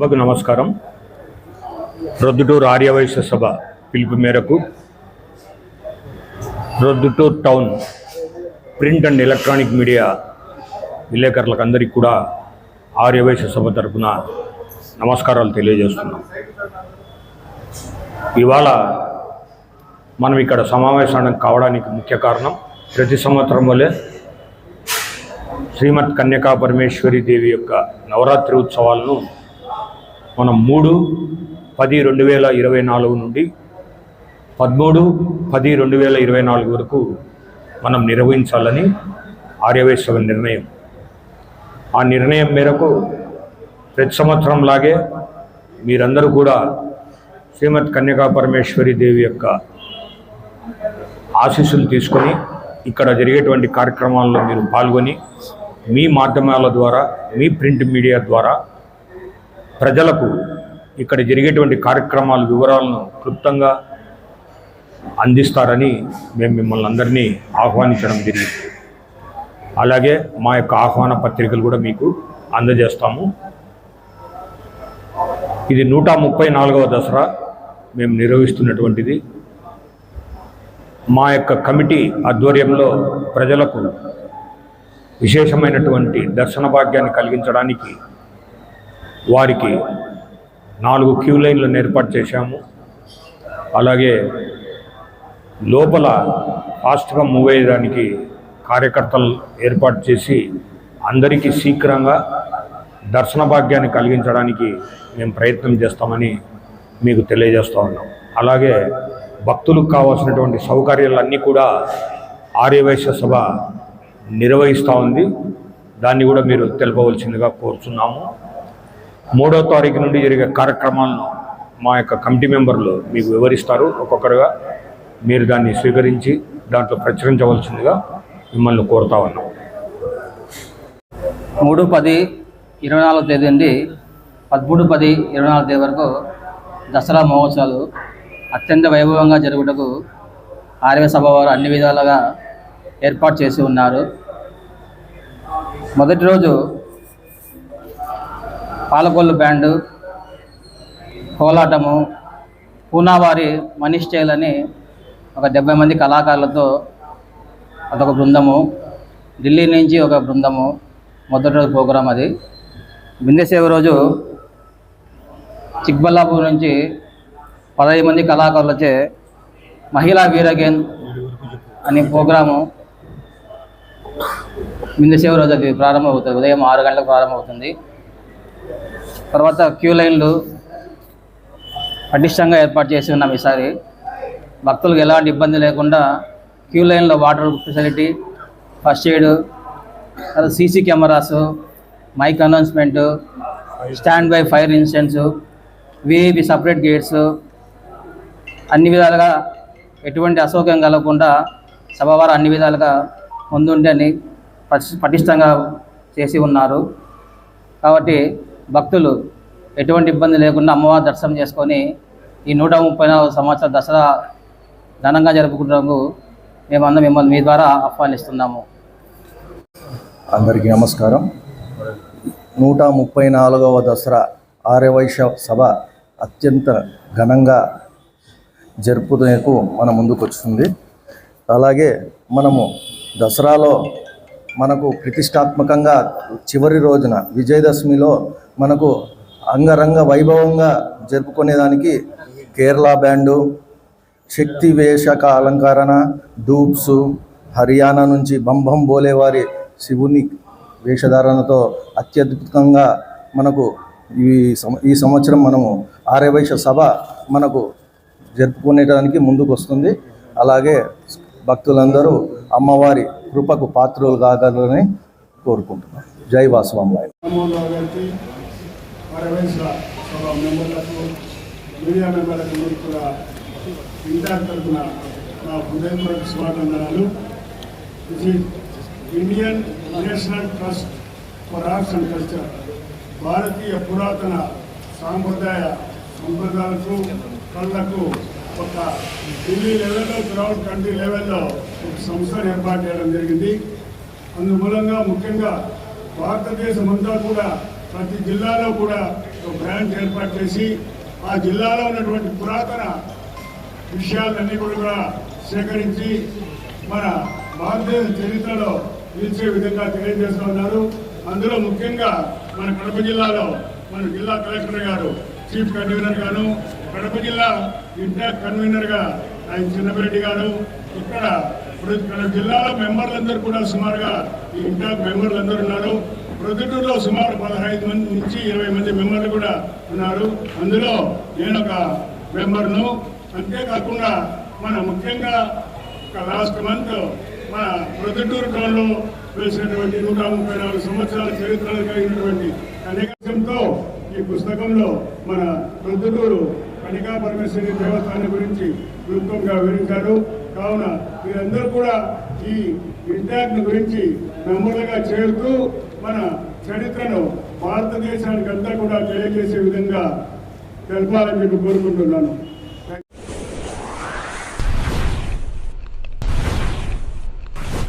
సభకు నమస్కారం. రొద్దుటూరు ఆర్యవైశ్య సభ పిలుపు మేరకు రొద్దుటూరు town print and electronic media విలేకరులకు అందరికీ కూడా ఆర్యవైశ్య సభ తరఫున నమస్కారాలు తెలియజేస్తున్నాం. ఇవాళ మనం ఇక్కడ సమావేశం కావడానికి ముఖ్య కారణం ప్రతి సంవత్సరం వలె శ్రీమద్ కన్యకా పరమేశ్వరి దేవి యొక్క నవరాత్రి ఉత్సవాలను మనం మూడు పది రెండు వేల ఇరవై నాలుగు నుండి పదమూడు పది రెండు వేల ఇరవై నాలుగు వరకు మనం నిర్వహించాలని ఆర్యవేశ్వర నిర్ణయం. ఆ నిర్ణయం మేరకు ప్రతి సంవత్సరం లాగే మీరందరూ కూడా శ్రీమద్ కన్యకా పరమేశ్వరి దేవి యొక్క ఆశీస్సులు తీసుకొని ఇక్కడ జరిగేటువంటి కార్యక్రమాల్లో మీరు పాల్గొని మీ మాధ్యమాల ద్వారా మీ ప్రింట్ మీడియా ద్వారా ప్రజలకు ఇక్కడ జరిగేటువంటి కార్యక్రమాల వివరాలను క్లుప్తంగా అందిస్తారని మేము మిమ్మల్ని అందరినీ ఆహ్వానించడం జరిగింది. అలాగే మా యొక్క ఆహ్వాన పత్రికలు కూడా మీకు అందజేస్తాము. ఇది నూట ముప్పై నాలుగవ దసరా. మేము నిర్వహిస్తున్నటువంటిది. మా యొక్క కమిటీ ఆధ్వర్యంలో ప్రజలకు విశేషమైనటువంటి దర్శన భాగ్యాన్ని కలిగించడానికి వారికి నాలుగు క్యూ లైన్లను ఏర్పాటు చేశాము. అలాగే లోపల ఫాస్ట్గా మూవ్ అయ్యేదానికి కార్యకర్తలు ఏర్పాటు చేసి అందరికీ శీఘ్రంగా దర్శన భాగ్యాన్ని కలిగించడానికి మేము ప్రయత్నం చేస్తామని మీకు తెలియజేస్తూ ఉన్నాం. అలాగే భక్తులకు కావాల్సినటువంటి సౌకర్యాలన్నీ కూడా ఆర్యవైశ్య సభ నిర్వహిస్తూ ఉంది. దాన్ని కూడా మీరు తెలపవలసిందిగా కోరుచున్నాము. మూడో తారీఖు నుండి జరిగే కార్యక్రమాలను మా యొక్క కమిటీ మెంబర్లు మీకు వివరిస్తారు. ఒక్కొక్కరుగా మీరు దాన్ని స్వీకరించి దాంట్లో ప్రచురించవలసిందిగా మిమ్మల్ని కోరుతా ఉన్నాం. మూడు పది ఇరవై నాలుగు తేదీ నుండి పదమూడు పది ఇరవై నాలుగు తేదీ వరకు దసరా మహోత్సవాలు అత్యంత వైభవంగా జరుగుటకు ఆర్య సభ వారు అన్ని విధాలుగా ఏర్పాటు చేసి ఉన్నారు. మొదటి రోజు పాలకొల్లు బ్యాండు కోలాటము పూనావారి మనీష్ స్టైల్ అని ఒక డెబ్బై మంది కళాకారులతో అదొక బృందము. ఢిల్లీ నుంచి ఒక బృందము. మొదటి రోజు ప్రోగ్రాం అది. బిందెసేవ రోజు చిక్బల్లాపూర్ నుంచి పదహైదు మంది కళాకారులచే మహిళా వీరగేన్ అనే ప్రోగ్రాము బిందెసేవ రోజు అది ప్రారంభమవుతుంది. ఉదయం ఆరు గంటలకు ప్రారంభమవుతుంది. తర్వాత క్యూ లైన్లు పటిష్టంగా ఏర్పాటు చేసి ఉన్నాం ఈసారి. భక్తులకు ఎలాంటి ఇబ్బంది లేకుండా క్యూ లైన్లో వాటర్ ఫెసిలిటీ ఫస్ట్ ఎయిడ్ తర్వాత CC cameras mic announcement stand by fire incidents VIP separate gates అన్ని విధాలుగా ఎటువంటి అసౌక్యం కలగకుండా సభవారు అన్ని విధాలుగా ముందుండి అని పటిష్టంగా చేసి ఉన్నారు. కాబట్టి భక్తులు ఎటువంటి ఇబ్బంది లేకుండా అమ్మవారి దర్శనం చేసుకొని ఈ నూట ముప్పై నాలుగు సంవత్సరాల దసరా ఘనంగా జరుపుకుంటున్నందుకు మేమందరం మిమ్మల్ని మీ ద్వారా ఆహ్వానిస్తున్నాము. అందరికీ నమస్కారం. నూట ముప్పై నాలుగవ దసరా ఆర్యవైశ్య సభ అత్యంత ఘనంగా జరుపుకునేకు మన ముందుకు వచ్చింది అలాగే మనము దసరాలో మనకు ప్రతిష్టాత్మకంగా చివరి రోజున విజయదశమిలో మనకు అంగరంగ వైభవంగా జరుపుకునేదానికి కేరళ బ్యాండు శక్తి వేషక అలంకరణ డూప్స్ హర్యానా నుంచి బంబం బోలే వారి శివుని వేషధారణతో అత్యద్భుతంగా మనకు ఈ సం ఈ సంవత్సరం మనము ఆర్యవైశ్య సభ మనకు జరుపుకునేటానికి ముందుకు వస్తుంది అలాగే భక్తులందరూ అమ్మవారి కృపకు పాత్రులు కాగలరని కోరుకుంటున్నాం. జై వాసవాంబాయి పరమేశ్వర సభ మెంబర్లకు మీడియా మెంబర్లకు మీరు కూడా ఇంటర్ తరఫున నా హృదయపూర్వక స్వాగతందనాలు ఇది Indian national trust for arts and culture భారతీయ పురాతన సాంప్రదాయ సంప్రదాయాలకు కళ్ళకు ఒక ఢిల్లీ లెవెల్లో గ్రౌండ్ కంట్రీ లెవెల్లో ఒక సంస్థను ఏర్పాటు చేయడం జరిగింది. అందుమూలంగా ముఖ్యంగా భారతదేశం అంతా కూడా ప్రతి జిల్లాలో కూడా ఒక బ్రాంచ్ ఏర్పాటు చేసి ఆ జిల్లాలో ఉన్నటువంటి పురాతన విషయాలన్నీ కూడా సేకరించి మన భారతదేశ చరిత్రలో నిలిచే విధంగా తెలియజేస్తూ ఉన్నారు. అందులో ముఖ్యంగా మన కడప జిల్లాలో మన జిల్లా కలెక్టర్ గారు చీఫ్ కన్వీనర్ గాను కడప జిల్లా ఇంటాక్ కన్వీనర్గా ఆయన చిన్నపిరెడ్డి గారు ఇక్కడ ఇప్పుడు ఇక్కడ జిల్లాలో మెంబర్లందరూ కూడా సుమారుగా ఈ ఇంటాక్ మెంబర్లందరూ ఉన్నారు. ప్రొద్దుటూరులో సుమారు పదహైదు మంది నుంచి ఇరవై మంది మెంబర్లు కూడా ఉన్నారు. అందులో నేను ఒక మెంబర్ను. అంతేకాకుండా మన ముఖ్యంగా లాస్ట్ మంత్ మన ప్రొద్దుటూరు టౌన్లో వేసినటువంటి నూట ముప్పై నాలుగు సంవత్సరాల చరిత్రలు కలిగినటువంటి అనేకంతో ఈ పుస్తకంలో మన ప్రొద్దుటూరు కనికా పరమేశ్వరి దేవస్థానం గురించి క్లుప్తంగా వివరించారు. కావున మీరందరూ కూడా ఈ ఇంటాక్ట్ గురించి మెంబర్లుగా చేరుతూ మన చరిత్రను భారతదేశానికంతా కూడా తెలియజేసే విధంగా తెలపాలని చెప్పి కోరుకుంటున్నాను.